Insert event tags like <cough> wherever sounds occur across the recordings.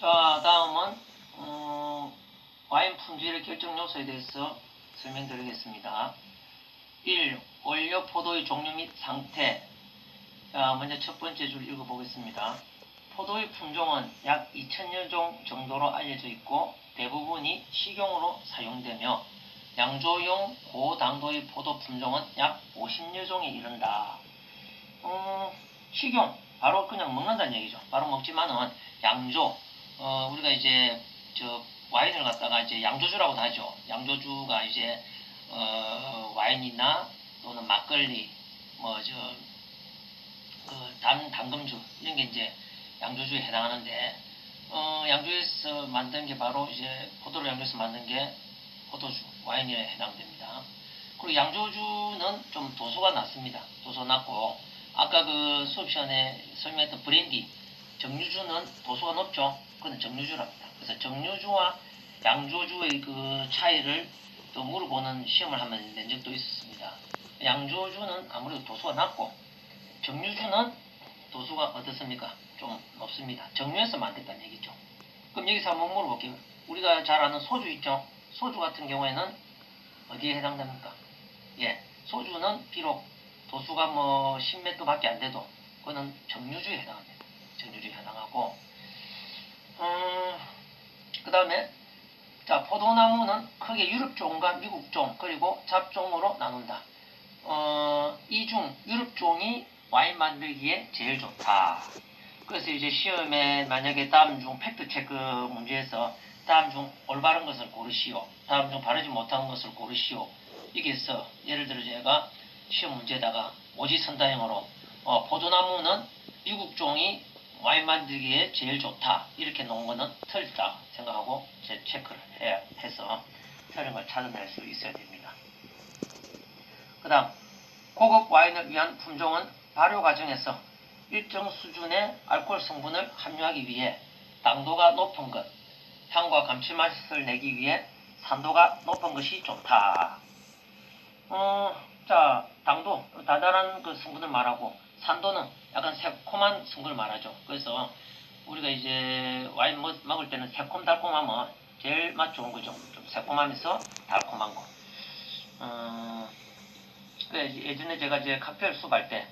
자, 다음은 어, 와인 품질 결정 요소에 대해서 설명드리겠습니다. 1. 원료 포도의 종류 및 상태. 자, 먼저 첫 번째 줄 읽어보겠습니다. 포도의 품종은 약 2천여 종 정도로 알려져 있고 대부분이 식용으로 사용되며 양조용 고당도의 포도 품종은 약 50여 종에 이른다. 어, 식용, 바로 그냥 먹는다는 얘기죠. 바로 먹지만은 양조, 어, 우리가 이제 저 와인을 갖다가 이제 양조주라고 하죠. 양조주가 이제 어, 와인이나 또는 막걸리, 뭐 저 그 단, 당금주 이런 게 이제 양조주에 해당하는데 어, 양조에서 만든 게 바로 이제 포도를 양조해서 만든 게 포도주 와인에 해당됩니다. 그리고 양조주는 좀 도수가 낮습니다. 도수 낮고 아까 그 수업 시간에 설명했던 브랜디 정류주는 도수가 높죠. 그건 정류주랍니다. 그래서 정류주와 양조주의 그 차이를 또 물어보는 시험을 한번 낸 적도 있었습니다. 양조주는 아무래도 도수가 낮고 정류주는 도수가 어떻습니까? 좀 높습니다. 정류에서 만든다는 얘기죠. 그럼 여기서 한번 물어볼게요. 우리가 잘 아는 소주 있죠? 소주 같은 경우에는 어디에 해당됩니까? 예, 소주는 비록 도수가 뭐 10몇 도밖에 안 돼도 그거는 정류주에 해당합니다. 정류주에 해당하고 음, 그 다음에 자 포도나무는 크게 유럽종과 미국종 그리고 잡종으로 나눈다. 어, 이중 유럽종이 와인 만들기에 제일 좋다. 그래서 이제 시험에 만약에 다음 중 팩트 체크 문제에서 다음 중 올바른 것을 고르시오. 다음 중 바르지 못한 것을 고르시오. 이게 있어. 예를 들어 제가 시험 문제에다가 오지선다형으로 어, 포도나무는 미국 종이 와인 만들기에 제일 좋다. 이렇게 놓은 거는 틀리다 생각하고 제 체크를 해야 해서 틀린 걸 찾아낼 수 있어야 됩니다. 그 다음 고급 와인을 위한 품종은 발효 과정에서 일정 수준의 알코올 성분을 함유하기 위해 당도가 높은 것, 향과 감칠맛을 내기 위해 산도가 높은 것이 좋다. 어, 자, 당도, 달달한 그 성분을 말하고, 산도는 약간 새콤한 성분을 말하죠. 그래서 우리가 이제 와인 먹, 먹을 때는 새콤달콤하면 제일 맛 좋은 거죠. 좀 새콤하면서 달콤한 거. 어, 예전에 제가 이제 칵테일 수업 할 때,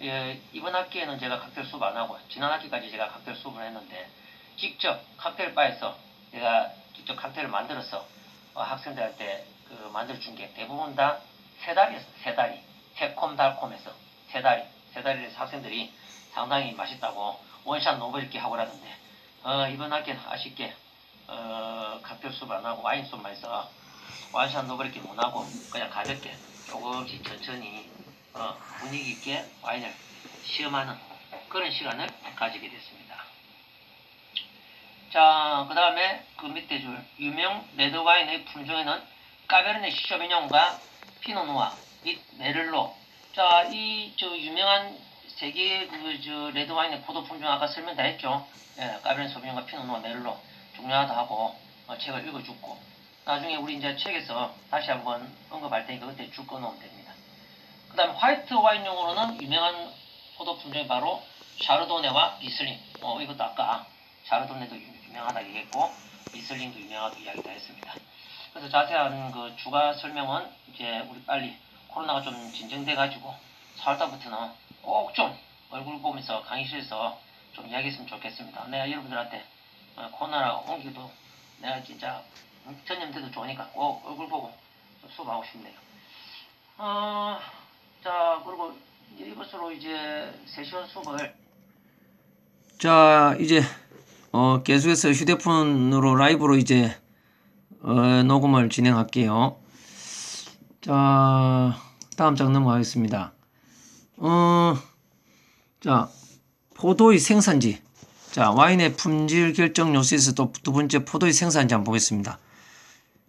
예, 이번 학기에는 제가 칵테일 수업 안 하고, 지난 학기까지 제가 칵테일 수업을 했는데, 직접 칵테일 바에서 제가 직접 칵테일을 만들어서 어, 학생들한테 그 만들어 준 게 대부분 다 세 달이었어, 세 달이. 새콤달콤해서 세 달이. 세 달에서 학생들이 상당히 맛있다고 원샷 노벨기 하고 그러던데, 어, 이번 학기는 아쉽게, 어, 칵테일 수업 안 하고 와인 수업만 해서 원샷 노벨기 못 하고 그냥 가볍게 조금씩 천천히 어, 분위기 있게 와인을 시험하는 그런 시간을 가지게 됐습니다. 자, 그 다음에 그 밑에 줄 유명 레드 와인의 품종에는 까베르네 쇼비뇽과 피노누아 및 메를로. 자, 이 저 유명한 세계 그저 레드 와인의 포도 품종 아까 설명 다 했죠. 예, 까베르네 쇼비뇽과 피노누아 메를로 중요하다 하고 어, 책을 읽어줬고 나중에 우리 이제 책에서 다시 한번 언급할 테니까 그때 줄 꺼놓으면 됩니다. 그 다음에 화이트 와인용으로는 유명한 포도 품종이 바로 샤르도네와 리슬링. 어, 이것도 아까 샤르도네도 유- 유명하다 얘기했고 리슬링도 유명하다 이야기 다 했습니다. 그래서 자세한 그 추가 설명은 이제 우리 빨리 코로나가 좀 진정돼가지고 4월달부터는 꼭 좀 얼굴 보면서 강의실에서 좀 이야기했으면 좋겠습니다. 내가 여러분들한테 어, 코로나가 옮기도 내가 진짜 전염돼도 좋으니까 꼭 얼굴 보고 좀 수업하고 싶네요. 어, 자 그리고 이것으로 이제 세시원 수업을 자 이제 어, 계속해서 휴대폰으로 라이브로 이제 어, 녹음을 진행할게요. 자 다음 장 넘어가겠습니다. 어, 자 포도의 생산지. 자 와인의 품질 결정 요소에서 또 두 번째 포도의 생산지 한번 보겠습니다.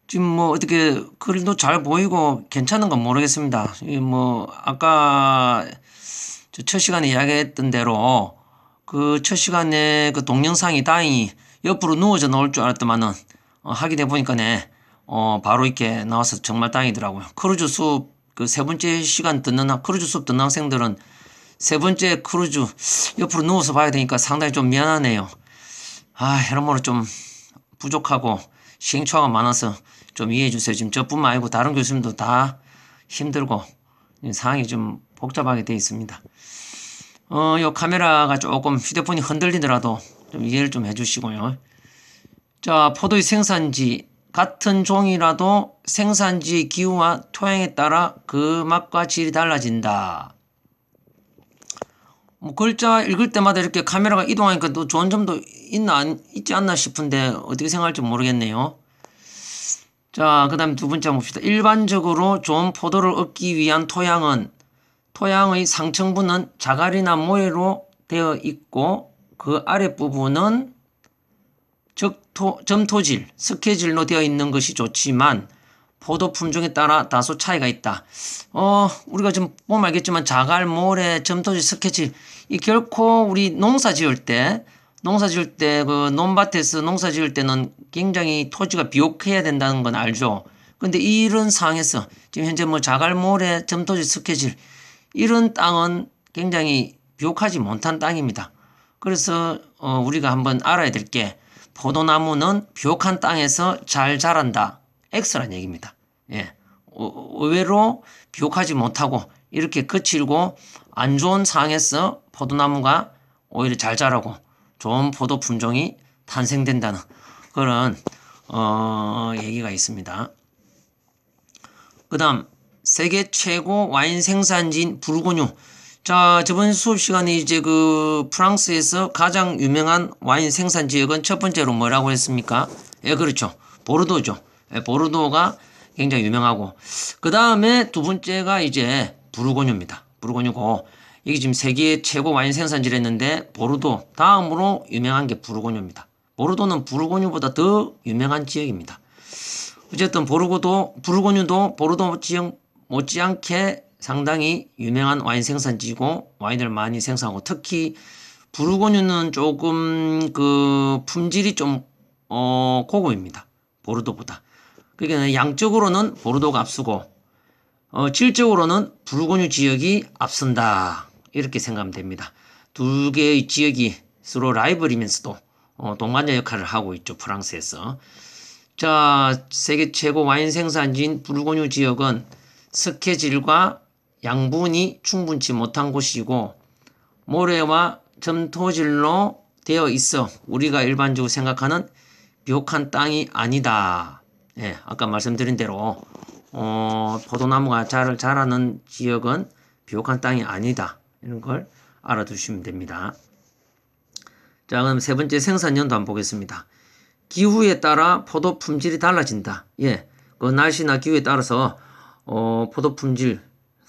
지금 뭐 어떻게 글도 잘 보이고 괜찮은 건 모르겠습니다. 이뭐 아까 저첫 시간에 이야기했던 대로 그 첫 시간에 그 동영상이 다행히 옆으로 누워져 나올 줄 알았더만은 어, 확인해 보니까네 어 바로 이렇게 나와서 정말 다행이더라고요. 크루즈 수업 그 세 번째 시간 듣는 학- 크루즈 수업 듣는 학생들은 세 번째 크루즈 옆으로 누워서 봐야 되니까 상당히 좀 미안하네요. 아, 여러모로 좀 부족하고 시행착오가 많아서 좀 이해해 주세요. 지금 저뿐만 아니고 다른 교수님도 다 힘들고 상황이 좀 복잡하게 돼 있습니다. 어, 요 카메라가 조금 휴대폰이 흔들리더라도 좀 이해를 좀 해주시고요. 자, 포도의 생산지 같은 종이라도 생산지의 기후와 토양에 따라 그 맛과 질이 달라진다. 뭐 글자 읽을 때마다 이렇게 카메라가 이동하니까 또 좋은 점도 있나 안- 있지 않나 싶은데 어떻게 생각할지 모르겠네요. 자, 그다음 두 번째 봅시다. 일반적으로 좋은 포도를 얻기 위한 토양은 토양의 상층부는 자갈이나 모래로 되어 있고 그 아랫 부분은 적토, 점토질, 스케질로 되어 있는 것이 좋지만 포도 품종에 따라 다소 차이가 있다. 어, 우리가 지금 보면 알겠지만 자갈, 모래, 점토질, 스케질 이 결코 우리 농사 지을 때 농사 지을 때 그 논밭에서 농사 지을 때는 굉장히 토지가 비옥해야 된다는 건 알죠. 근데 이런 상황에서 지금 현재 뭐 자갈, 모래, 점토질, 스케질 이런 땅은 굉장히 비옥하지 못한 땅입니다. 그래서 어, 우리가 한번 알아야 될 게 포도나무는 비옥한 땅에서 잘 자란다. X란 얘기입니다. 예. 어, 의외로 비옥하지 못하고 이렇게 거칠고 안 좋은 상황에서 포도나무가 오히려 잘 자라고 좋은 포도 품종이 탄생된다는 그런 어, 얘기가 있습니다. 그 다음 세계 최고 와인 생산지인 부르고뉴. 자, 저번 수업 시간에 이제 그 프랑스에서 가장 유명한 와인 생산 지역은 첫 번째로 뭐라고 했습니까? 예, 그렇죠. 보르도죠. 예, 보르도가 굉장히 유명하고 그 다음에 두 번째가 이제 부르고뉴입니다. 부르고뉴고 이게 지금 세계 최고 와인 생산지를 했는데 보르도 다음으로 유명한 게 부르고뉴입니다. 보르도는 부르고뉴보다 더 유명한 지역입니다. 어쨌든 보르고도 부르고뉴도 보르도 지역 못지않게 상당히 유명한 와인 생산지고 와인을 많이 생산하고 특히 부르고뉴는 조금 그 품질이 좀 어, 고급입니다. 보르도보다. 그러니까 양적으로는 보르도가 앞서고 어, 질적으로는 부르고뉴 지역이 앞선다. 이렇게 생각하면 됩니다. 두 개의 지역이 서로 라이벌이면서도 어, 동반자 역할을 하고 있죠. 프랑스에서. 자, 세계 최고 와인 생산지인 부르고뉴 지역은 스케질과 양분이 충분치 못한 곳이고 모래와 점토질로 되어 있어 우리가 일반적으로 생각하는 비옥한 땅이 아니다. 예, 아까 말씀드린 대로 어, 포도나무가 잘 자라는 지역은 비옥한 땅이 아니다. 이런 걸 알아두시면 됩니다. 자, 그럼 세 번째 생산 연도 한번 보겠습니다. 기후에 따라 포도 품질이 달라진다. 예, 그 날씨나 기후에 따라서 어, 포도 품질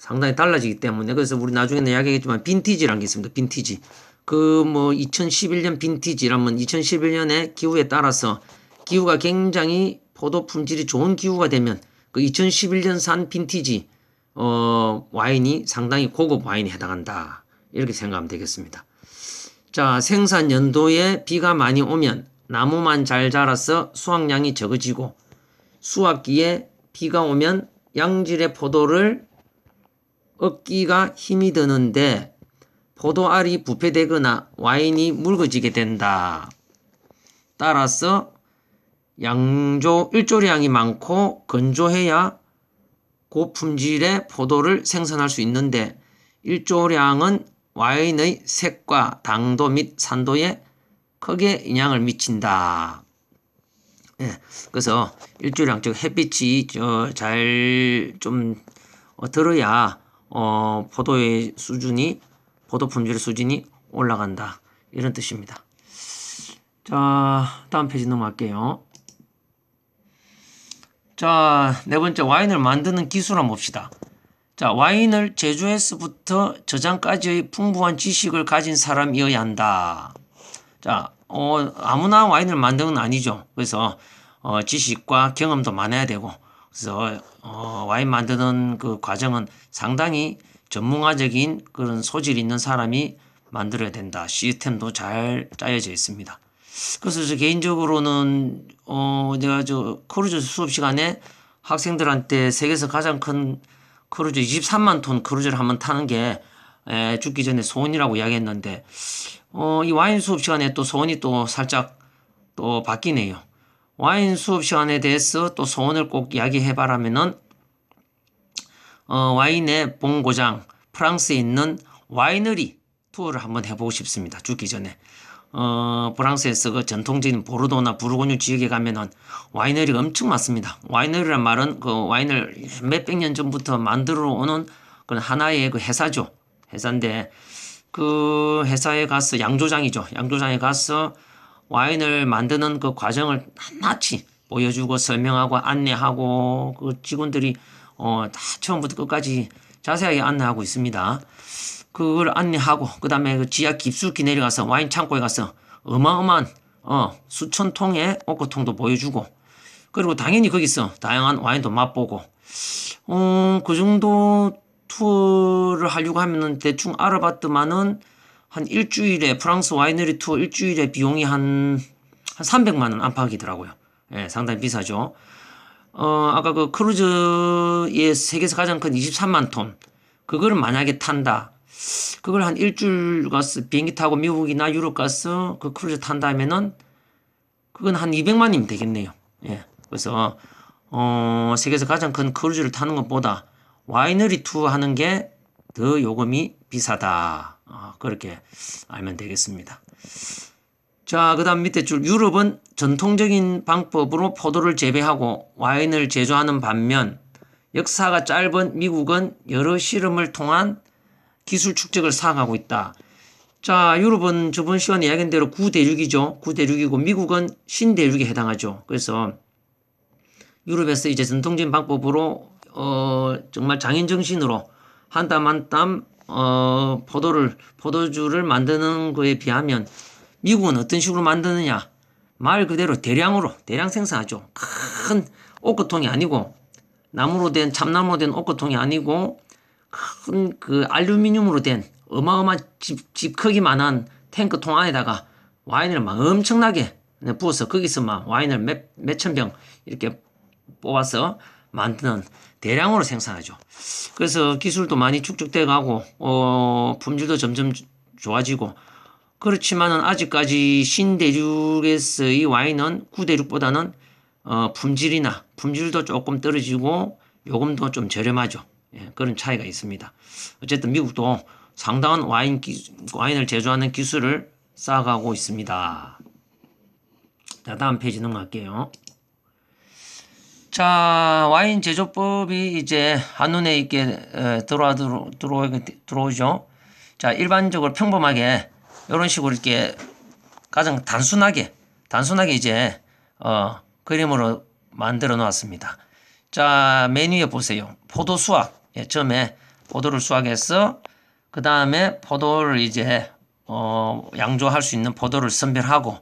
상당히 달라지기 때문에 그래서 우리 나중에는 이야기했지만 빈티지라는 게 있습니다. 빈티지. 그 뭐 2011년 빈티지라면 2011년의 기후에 따라서 기후가 굉장히 포도 품질이 좋은 기후가 되면 그 2011년 산 빈티지 어, 와인이 상당히 고급 와인에 해당한다. 이렇게 생각하면 되겠습니다. 자, 생산 연도에 비가 많이 오면 나무만 잘 자라서 수확량이 적어지고 수확기에 비가 오면 양질의 포도를 얻기가 힘이 드는데 포도알이 부패되거나 와인이 묽어지게 된다. 따라서 양조 일조량이 많고 건조해야 고품질의 포도를 생산할 수 있는데 일조량은 와인의 색과 당도 및 산도에 크게 영향을 미친다. 예, 그래서 일조량 즉 햇빛이 잘좀 어, 들어야 어, 포도의 수준이 포도 품질 수준이 올라간다 이런 뜻입니다. 자 다음 페이지 넘어갈게요. 자 네 번째 와인을 만드는 기술 한번 봅시다. 자 와인을 제조에서부터 저장까지의 풍부한 지식을 가진 사람이어야 한다. 자 어, 아무나 와인을 만드는 건 아니죠. 그래서 어, 지식과 경험도 많아야 되고 그래서 어, 와인 만드는 그 과정은 상당히 전문가적인 그런 소질 있는 사람이 만들어야 된다. 시스템도 잘 짜여져 있습니다. 그래서 저 개인적으로는 어 내가 저 크루즈 수업 시간에 학생들한테 세계에서 가장 큰 크루즈 23만 톤 크루즈를 한번 타는 게 에, 죽기 전에 소원이라고 이야기했는데 어 이 와인 수업 시간에 또 소원이 또 살짝 또 바뀌네요. 와인 수업 시간에 대해서 또 소원을 꼭 이야기해 바라면은 어, 와인의 본고장 프랑스에 있는 와이너리 투어를 한번 해보고 싶습니다. 죽기 전에. 어, 프랑스에서 그 전통적인 보르도나 부르고뉴 지역에 가면은 와이너리가 엄청 많습니다. 와이너리란 말은 그 와인을 몇백 년 전부터 만들어 오는 그런 하나의 그 회사죠. 회사인데 그 회사에 가서 양조장이죠. 양조장에 가서 와인을 만드는 그 과정을 낱낱이 보여주고 설명하고 안내하고 그 직원들이 어, 다 처음부터 끝까지 자세하게 안내하고 있습니다. 그걸 안내하고 그다음에 그 지하 깊숙이 내려가서 와인 창고에 가서 어마어마한 어, 수천 통의 오크통도 보여주고 그리고 당연히 거기서 다양한 와인도 맛보고 어, 그 정도 투어를 하려고 하면은 대충 알아봤더만은 한 일주일에 프랑스 와이너리 투어 일주일에 비용이 한, 한 300만 원 안팎이더라고요. 예, 상당히 비싸죠. 어, 아까 그 크루즈의 세계에서 가장 큰 23만 톤. 그거를 만약에 탄다. 그걸 한 일주일 가서 비행기 타고 미국이나 유럽 가서 그 크루즈 탄다면은 그건 한 200만이면 되겠네요. 예. 그래서 어, 세계에서 가장 큰 크루즈를 타는 것보다 와이너리 투어 하는 게 더 요금이 비싸다. 아, 그렇게 알면 되겠습니다. 자, 그 다음 밑에 줄 유럽은 전통적인 방법으로 포도를 재배하고 와인을 제조하는 반면 역사가 짧은 미국은 여러 실험을 통한 기술 축적을 쌓아가고 있다. 자, 유럽은 저번 시간에 이야기한 대로 구대륙이죠. 구대륙이고 미국은 신대륙에 해당하죠. 그래서 유럽에서 이제 전통적인 방법으로 어 정말 장인 정신으로 한 땀 한땀 어 포도를 포도주를 만드는 거에 비하면 미국은 어떤 식으로 만드느냐? 말 그대로 대량으로 대량 생산하죠. 큰 오크통이 아니고 나무로 된 참나무로 된 오크통이 아니고 큰 그 알루미늄으로 된 어마어마한 집, 집 크기만한 탱크통 안에다가 와인을 막 엄청나게 부어서 거기서 막 와인을 몇, 몇천 병 이렇게 뽑아서 만드는 대량으로 생산하죠. 그래서 기술도 많이 축적돼 가고 어, 품질도 점점 좋아지고 그렇지만은 아직까지 신대륙에서의 와인은 구대륙보다는 어, 품질이나 품질도 조금 떨어지고 요금도 좀 저렴하죠. 예, 그런 차이가 있습니다. 어쨌든 미국도 상당한 와인 기, 와인을 제조하는 기술을 쌓아가고 있습니다. 자, 다음 페이지 넘어갈게요. 자, 와인 제조법이 이제 한눈에 있게 에, 들어와 들어, 들어오, 들어오죠. 자, 일반적으로 평범하게 이런 식으로 이렇게 가장 단순하게 단순하게 이제 어, 그림으로 만들어 놓았습니다. 자, 메뉴에 보세요. 포도 수확. 예, 처음에 포도를 수확해서 그 다음에 포도를 이제 어, 양조할 수 있는 포도를 선별하고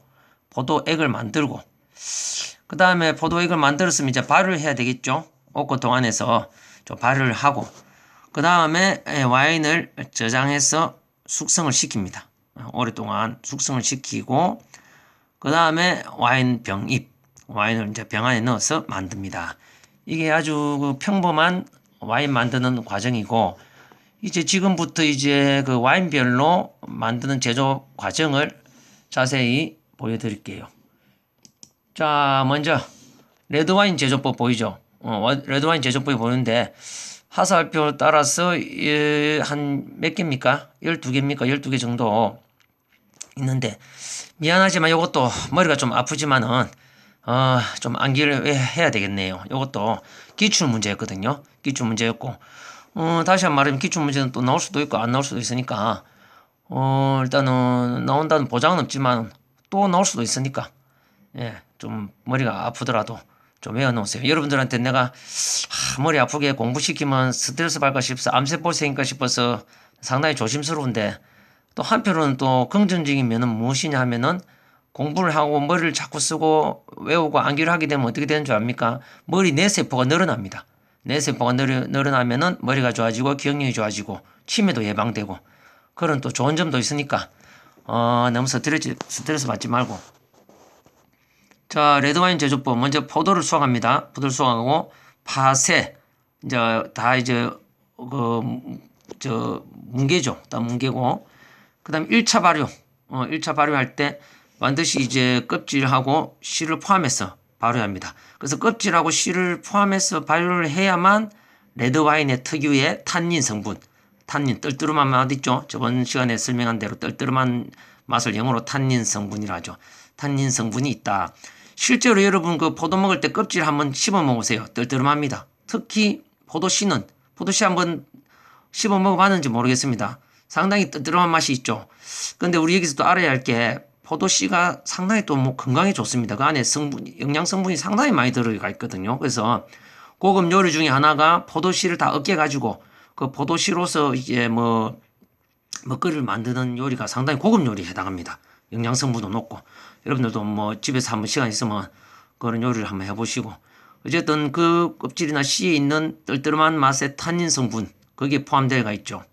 포도액을 만들고 그 다음에 포도액을 만들었으면 이제 발효를 해야 되겠죠. 오크통 안에서 좀 발효를 하고 그 다음에 와인을 저장해서 숙성을 시킵니다. 오랫동안 숙성을 시키고 그 다음에 와인 병입 와인을 이제 병 안에 넣어서 만듭니다. 이게 아주 그 평범한 와인 만드는 과정이고 이제 지금부터 이제 그 와인별로 만드는 제조 과정을 자세히 보여드릴게요. 자, 먼저 레드와인 제조법 보이죠? 어, 레드와인 제조법이 보이는데 하살표 따라서 예, 한몇 개입니까? 12개입니까? 12개 정도 있는데 미안하지만 이것도 머리가 좀 아프지만은 어, 좀 암기를 해야 되겠네요. 이것도 기출 문제였거든요. 기출 문제였고 어, 다시 한 말하면 기출 문제는 또 나올 수도 있고 안 나올 수도 있으니까 어, 일단은 나온다는 보장은 없지만 또 나올 수도 있으니까 예, 좀 머리가 아프더라도 좀 외워놓으세요. 여러분들한테 내가 하, 머리 아프게 공부시키면 스트레스 받을까 싶어서 암세포 생길까 싶어서 상당히 조심스러운데 또 한편으로는 또 긍정적인 면은 무엇이냐 하면은 공부를 하고 머리를 자꾸 쓰고 외우고 암기를 하게 되면 어떻게 되는 줄 압니까? 머리 뇌세포가 늘어납니다. 뇌세포가 늘어, 늘어나면은 머리가 좋아지고 기억력이 좋아지고 치매도 예방되고 그런 또 좋은 점도 있으니까 어, 너무 스트레스, 스트레스 받지 말고 자, 레드와인 제조법. 먼저 포도를 수확합니다. 포도를 수확하고 파세. 이제 다 이제 그저 뭉개죠. 다 뭉개고 그다음 1차 발효. 어, 1차 발효할 때 반드시 이제 껍질하고 씨를 포함해서 발효해야 합니다. 그래서 껍질하고 씨를 포함해서 발효를 해야만 레드 와인의 특유의 탄닌 성분, 탄닌 떨뜨름한 맛 있죠. 저번 시간에 설명한 대로 떨뜨름한 맛을 영어로 탄닌 성분이라 하죠. 탄닌 성분이 있다. 실제로 여러분 그 포도 먹을 때 껍질 한번 씹어 먹으세요. 떨뜨름합니다. 특히 포도 씨는 포도 씨 한번 씹어 먹어봤는지 모르겠습니다. 상당히 뜨뜨름한 맛이 있죠. 근데 우리 여기서 또 알아야 할 게 포도 씨가 상당히 또 뭐 건강에 좋습니다. 그 안에 성분, 영양 성분이 상당히 많이 들어가 있거든요. 그래서 고급 요리 중에 하나가 포도 씨를 다 으깨 가지고 그 포도 씨로서 이제 뭐 먹거리를 만드는 요리가 상당히 고급 요리에 해당합니다. 영양 성분도 높고 여러분들도 뭐 집에서 한번 시간 있으면 그런 요리를 한번 해보시고 어쨌든 그 껍질이나 씨에 있는 떨떠름한 맛의 탄닌 성분 거기에 포함되어가 있죠.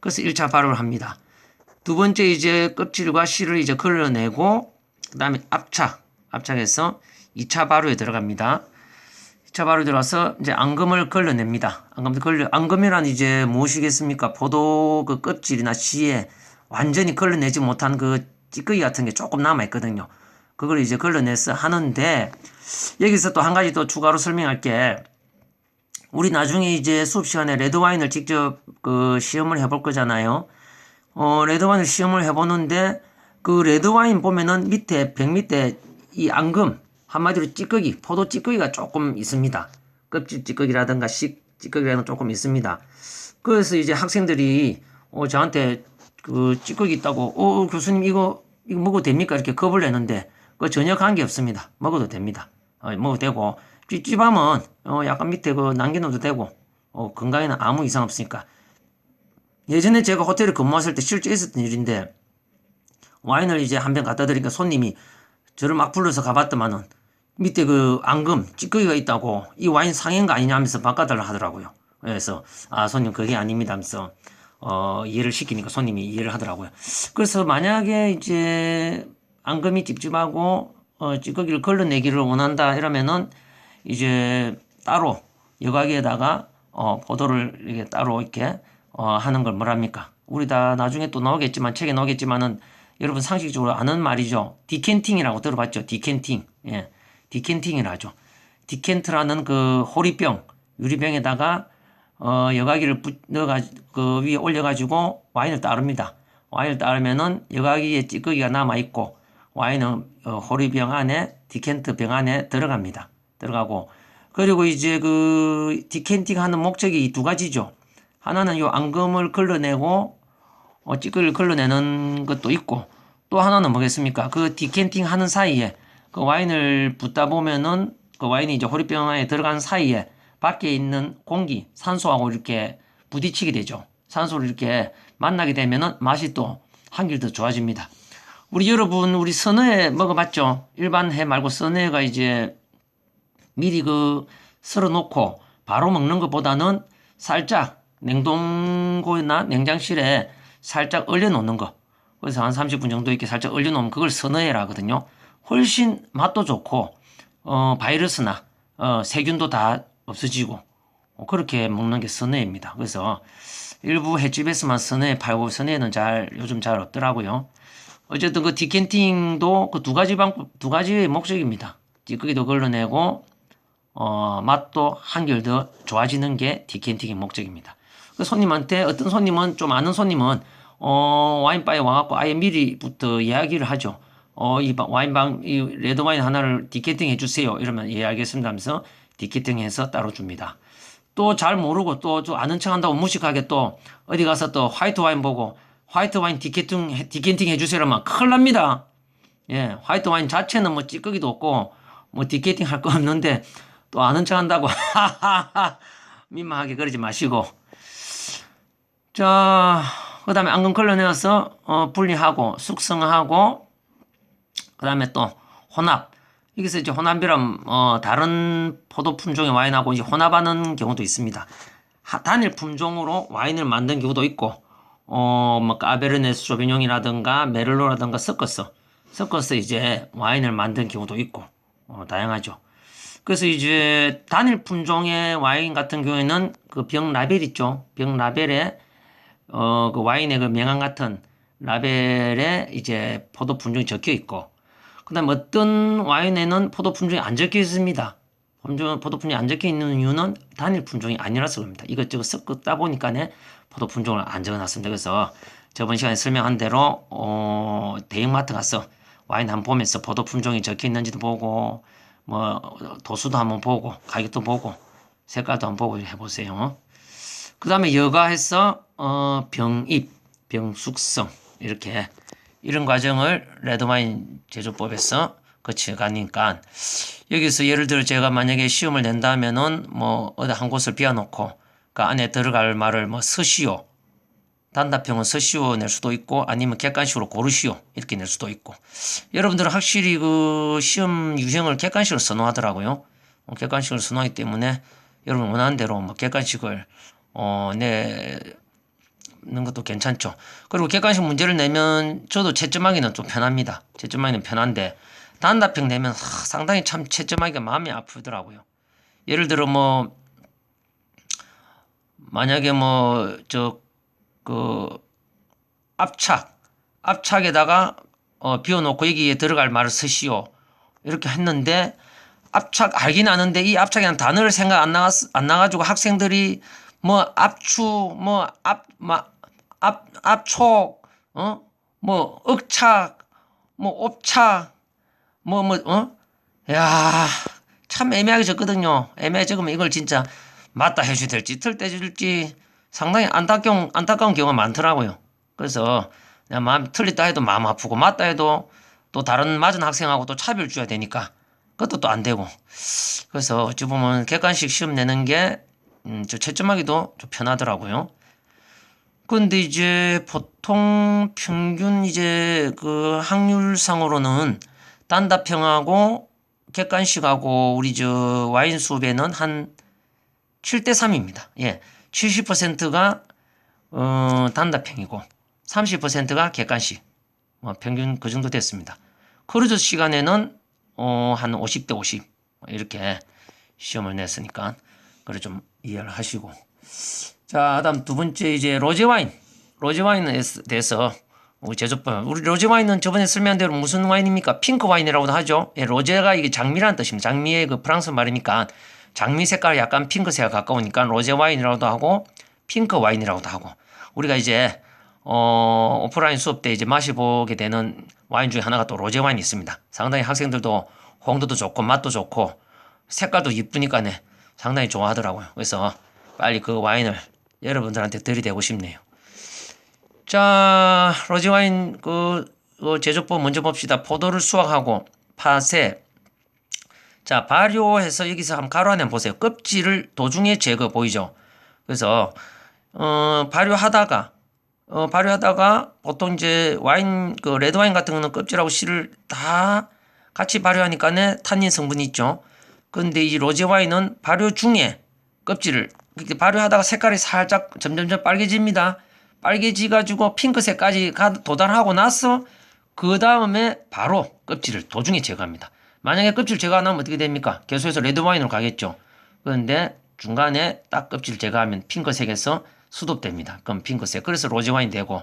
그래서 1차 발효를 합니다. 두 번째 이제 껍질과 씨를 이제 걸러내고 그 다음에 압착 압착해서 2차 발효에 들어갑니다. 2차 발효 들어가서 이제 앙금을 걸러냅니다. 앙금을 걸려 앙금이란 이제 무엇이겠습니까? 포도 그 껍질이나 씨에 완전히 걸러내지 못한 그 찌꺼기 같은 게 조금 남아 있거든요. 그걸 이제 걸러내서 하는데 여기서 또 한 가지 또 추가로 설명할 게 우리 나중에 이제 수업 시간에 레드 와인을 직접 그 시험을 해볼 거잖아요. 어, 레드 와인을 시험을 해보는데 그 레드 와인 보면은 밑에 벽 밑에 이 앙금 한마디로 찌꺼기 포도 찌꺼기가 조금 있습니다. 껍질 찌꺼기라든가 씨 찌꺼기라는 조금 있습니다. 그래서 이제 학생들이 어, 저한테 그 찌꺼기 있다고 어, 어, 교수님 이거 이거 먹어도 됩니까 이렇게 겁을 내는데 그 전혀 관계 없습니다. 먹어도 됩니다. 어, 먹어도 되고 찝찝하면 어, 약간 밑에 그 남겨놓어도 되고 어, 건강에는 아무 이상 없으니까 예전에 제가 호텔에 근무했을 때 실제 있었던 일인데 와인을 이제 한 병 갖다 드리니까 손님이 저를 막 불러서 가봤더만은 밑에 그 앙금 찌꺼기가 있다고 이 와인 상한 거 아니냐 하면서 바꿔달라 하더라고요. 그래서 아 손님 그게 아닙니다 하면서 어 이해를 시키니까 손님이 이해를 하더라고요. 그래서 만약에 이제 앙금이 찝찝하고 어 찌꺼기를 걸러내기를 원한다 이러면은 이제 따로 여과기에다가 어 포도를 이렇게 따로 이렇게 어 하는 걸 뭐랍니까? 우리 다 나중에 또 나오겠지만 책에 나오겠지만은 여러분 상식적으로 아는 말이죠. 디켄팅이라고 들어봤죠? 디켄팅. 예. 디켄팅이라 하죠. 디켄트라는 그 호리병, 유리병에다가 어, 여과기를 부, 넣어가, 그 위에 올려가지고 와인을 따릅니다. 와인을 따르면은 여과기에 찌꺼기가 남아있고 와인은 어, 호리병 안에, 디켄트 병 안에 들어갑니다. 들어가고. 그리고 이제 그 디켄팅 하는 목적이 이 두 가지죠. 하나는 요 앙금을 걸러내고 어, 찌꺼기를 걸러내는 것도 있고 또 하나는 뭐겠습니까? 그 디켄팅 하는 사이에 그 와인을 붓다 보면은 그 와인이 이제 호리병 안에 들어간 사이에 밖에 있는 공기, 산소하고 이렇게 부딪히게 되죠. 산소를 이렇게 만나게 되면은 맛이 또 한결 더 좋아집니다. 우리 여러분, 우리 선어회 먹어봤죠? 일반 회 말고 선어회가 이제 미리 그 썰어 놓고 바로 먹는 것보다는 살짝 냉동고나 냉장실에 살짝 얼려 놓는 거. 그래서 한 30분 정도 이렇게 살짝 얼려 놓으면 그걸 선어회라 하거든요. 훨씬 맛도 좋고, 어, 바이러스나, 어, 세균도 다 없어지고, 어, 그렇게 먹는 게 선어회입니다. 그래서 일부 횟집에서만 선어회 팔고 선어회는 잘, 요즘 잘 없더라고요. 어쨌든 그 디켄팅도 그 두 가지 방, 두 가지의 목적입니다. 찌꺼기도 걸러내고, 어, 맛도 한결 더 좋아지는 게 디켄팅의 목적입니다. 그 손님한테 어떤 손님은 좀 아는 손님은 어, 와인바에 와갖고 아예 미리부터 이야기를 하죠. 어, 이 바- 와인방, 이 레드 와인 하나를 디케팅 해주세요. 이러면 예, 알겠습니다 하면서 디케팅 해서 따로 줍니다. 또 잘 모르고 또좀 아는 척 한다고 무식하게 또 어디 가서 또 화이트 와인 보고 화이트 와인 디케팅, 해- 디케팅 해주세요. 하면 큰일 납니다. 예, 화이트 와인 자체는 뭐 찌꺼기도 없고 뭐 디케팅 할 거 없는데 또 아는 척 한다고 <laughs> 민망하게 그러지 마시고 자, 그 다음에 앙금 걸러내어서 어, 분리하고 숙성하고 그 다음에 또 혼합. 여기서 이제 혼합이란 어, 다른 포도 품종의 와인하고 이제 혼합하는 경우도 있습니다. 하- 단일 품종으로 와인을 만든 경우도 있고, 어, 뭐 까베르네 소비뇽이라든가 메를로라든가 섞어서 섞어서 이제 와인을 만든 경우도 있고, 어, 다양하죠. 그래서 이제 단일 품종의 와인 같은 경우에는 그 병 라벨 있죠. 병 라벨에 어, 그 와인의 그 명함 같은 라벨에 이제 포도 품종이 적혀 있고, 그 다음에 어떤 와인에는 포도 품종이 안 적혀 있습니다. 품종, 포도 품종이 안 적혀 있는 이유는 단일 품종이 아니라서 그럽니다. 이것저것 섞다 보니까네 포도 품종을 안 적어놨습니다. 그래서 저번 시간에 설명한 대로, 어, 대형마트 가서 와인 한번 보면서 포도 품종이 적혀 있는지도 보고, 뭐, 도수도 한번 보고, 가격도 보고, 색깔도 한번 보고 해보세요. 그 다음에 여가해서 어, 병입, 병숙성 이렇게 이런 과정을 레드와인 제조법에서 거쳐가니까 여기서 예를 들어 제가 만약에 시험을 낸다면은 뭐 어디 한 곳을 비워놓고 그 안에 들어갈 말을 뭐 서시오 단답형은 서시오 낼 수도 있고 아니면 객관식으로 고르시오 이렇게 낼 수도 있고. 여러분들은 확실히 그 시험 유형을 객관식으로 선호하더라고요. 어, 객관식을 선호하기 때문에 여러분 원하는 대로 뭐 객관식을 어, 내 는 것도 괜찮죠. 그리고 객관식 문제를 내면 저도 채점하기는 좀 편합니다. 채점하기는 편한데 단답형 내면 하, 상당히 참 채점하기가 마음이 아프더라고요. 예를 들어 뭐 만약에 뭐 저 그 압착 압착에다가 어, 비워놓고 여기에 들어갈 말을 쓰시오 이렇게 했는데 압착 알긴 아는데 이 압착이라는 단어를 생각 안 나갔 안 나가지고 학생들이 뭐 압축 뭐압 압 압촉 어 뭐 억착 뭐 옵착 뭐 뭐 어 야 참 애매하게 적거든요. 애매하게 적으면 이걸 진짜 맞다 해줘야 될지 틀대 줄지 상당히 안타까운 안타까운 경우가 많더라고요. 그래서 내가 마음 틀렸다 해도 마음 아프고 맞다 해도 또 다른 맞은 학생하고 또 차별 줘야 되니까 그것도 또 안 되고. 그래서 어찌 보면 객관식 시험 내는 게 음, 저 채점하기도 좀 편하더라고요. 근데 이제 보통 평균 이제 그 확률상으로는 단답형하고 객관식하고 우리 저 와인 수업에는 한 7대 3입니다. 예. 70%가 어, 단답형이고 30%가 객관식. 뭐 평균 그 정도 됐습니다. 크루즈 시간에는 어, 한 50대 50 이렇게 시험을 냈으니까 그래 좀 이해를 하시고 자 다음 두 번째 이제 로제 와인. 로제 와인에 대해서 우리 제조법. 우리 로제 와인은 저번에 설명한 대로 무슨 와인입니까? 핑크 와인이라고도 하죠. 예, 로제가 이게 장미라는 뜻입니다. 장미의 그 프랑스 말이니까 장미 색깔 약간 핑크색에 가까우니까 로제 와인이라고도 하고 핑크 와인이라고도 하고 우리가 이제 어, 오프라인 수업 때 이제 마셔보게 되는 와인 중에 하나가 또 로제 와인이 있습니다. 상당히 학생들도 홍도도 좋고 맛도 좋고 색깔도 이쁘니까네. 상당히 좋아하더라고요. 그래서 빨리 그 와인을 여러분들한테 들이대고 싶네요. 자, 로제 와인 그, 그 제조법 먼저 봅시다. 포도를 수확하고 파세. 자, 발효해서 여기서 한번 가로 안에 보세요. 껍질을 도중에 제거 보이죠? 그래서 어, 발효하다가 어, 발효하다가 보통 이제 와인 그 레드 와인 같은 거는 껍질하고 씨를 다 같이 발효하니까는 탄닌 성분이 있죠. 근데 이 로제 와인은 발효 중에 껍질을 이렇게 발효하다가 색깔이 살짝 점점점 빨개집니다. 빨개지 가지고 핑크색까지 가- 도달하고 나서 그 다음에 바로 껍질을 도중에 제거합니다. 만약에 껍질 제거 안 하면 어떻게 됩니까? 계속해서 레드 와인으로 가겠죠. 그런데 중간에 딱 껍질 제거하면 핑크색에서 수독됩니다. 그럼 핑크색. 그래서 로제 와인 되고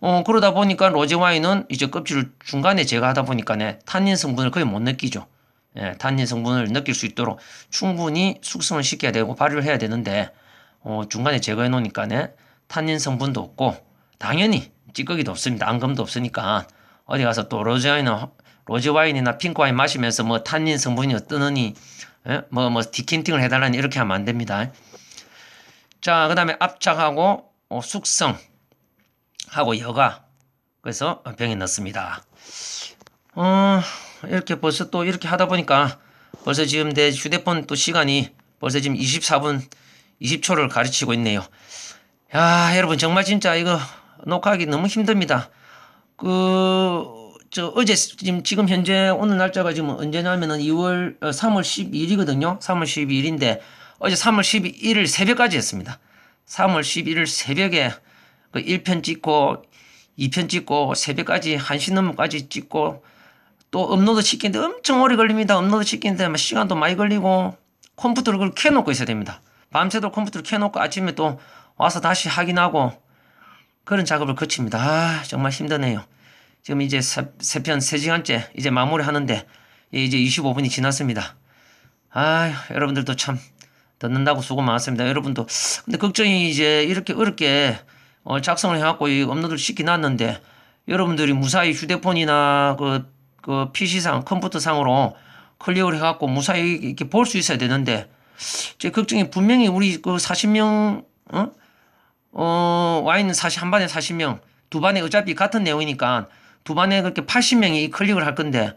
어, 그러다 보니까 로제 와인은 이제 껍질을 중간에 제거하다 보니까 탄닌 성분을 거의 못 느끼죠. 예, 탄닌 성분을 느낄 수 있도록 충분히 숙성을 시켜야 되고 발효를 해야 되는데 어, 중간에 제거해 놓으니까 탄닌 성분도 없고 당연히 찌꺼기도 없습니다. 앙금도 없으니까 어디 가서 또 로제 와인은 로제 와인이나 핑크 와인 마시면서 뭐 탄닌 성분이 어떠느니 예? 뭐, 뭐, 디킨팅을 해달라니 이렇게 하면 안 됩니다. 자, 그 다음에 압착하고 어, 숙성하고 여가 그래서 병에 넣습니다. 어, 이렇게 벌써 또 이렇게 하다 보니까 벌써 지금 내 휴대폰 또 시간이 벌써 지금 24분 20초를 가르치고 있네요. 야, 여러분 정말 진짜 이거 녹화하기 너무 힘듭니다. 그, 저, 어제, 지금, 지금 현재 오늘 날짜가 지금 언제냐면은 2월, 3월 12일이거든요. 3월 12일인데, 어제 3월 12일 새벽까지 했습니다. 3월 11일 새벽에 그 1편 찍고, 2편 찍고, 새벽까지 1시 넘어까지 찍고, 또 업로드 시키는데 엄청 오래 걸립니다. 업로드 시키는데 막 시간도 많이 걸리고, 컴퓨터를 그걸 켜놓고 있어야 됩니다. 밤새도록 컴퓨터를 켜놓고 아침에 또 와서 다시 확인하고, 그런 작업을 거칩니다. 아, 정말 힘드네요. 지금 이제 세편 세시간째 이제 마무리 하는데 이제 25분이 지났습니다. 아 여러분들도 참 듣는다고 수고 많았습니다. 여러분도 근데 걱정이 이제 이렇게 어렵게 어, 작성을 해갖고 이 업로드를 시켜놨는데 여러분들이 무사히 휴대폰이나 그, 그 PC상 컴퓨터상으로 클릭을 해갖고 무사히 이렇게 볼 수 있어야 되는데 제 걱정이 분명히 우리 그 40명 어? 어, 와 있는 40, 한 반에 40명, 두 반에 어차피 같은 내용이니까 두 반에 그렇게 80명이 클릭을 할 건데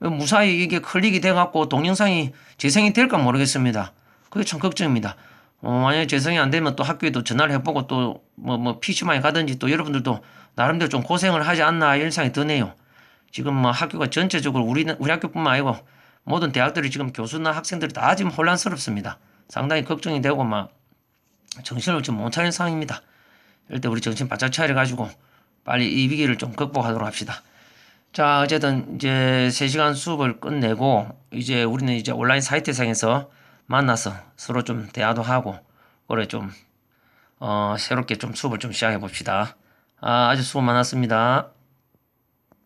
무사히 이게 클릭이 돼갖고 동영상이 재생이 될까 모르겠습니다. 그게 참 걱정입니다. 어, 만약에 재생이 안 되면 또 학교에도 전화를 해보고 또 뭐, 뭐, PC방에 가든지 또 여러분들도 나름대로 좀 고생을 하지 않나 이런 생각이 드네요. 지금 뭐 학교가 전체적으로 우리, 우리 학교뿐만 아니고 모든 대학들이 지금 교수나 학생들이 다 지금 혼란스럽습니다. 상당히 걱정이 되고 막 정신을 좀 못 차리는 상황입니다. 이럴 때 우리 정신 바짝 차려 가지고 빨리 이 위기를 좀 극복하도록 합시다. 자, 어쨌든 이제 3시간 수업을 끝내고 이제 우리는 이제 온라인 사이트상에서 만나서 서로 좀 대화도 하고 그래 좀 어, 새롭게 좀 수업을 좀 시작해 봅시다. 아, 아주 수고 많았습니다.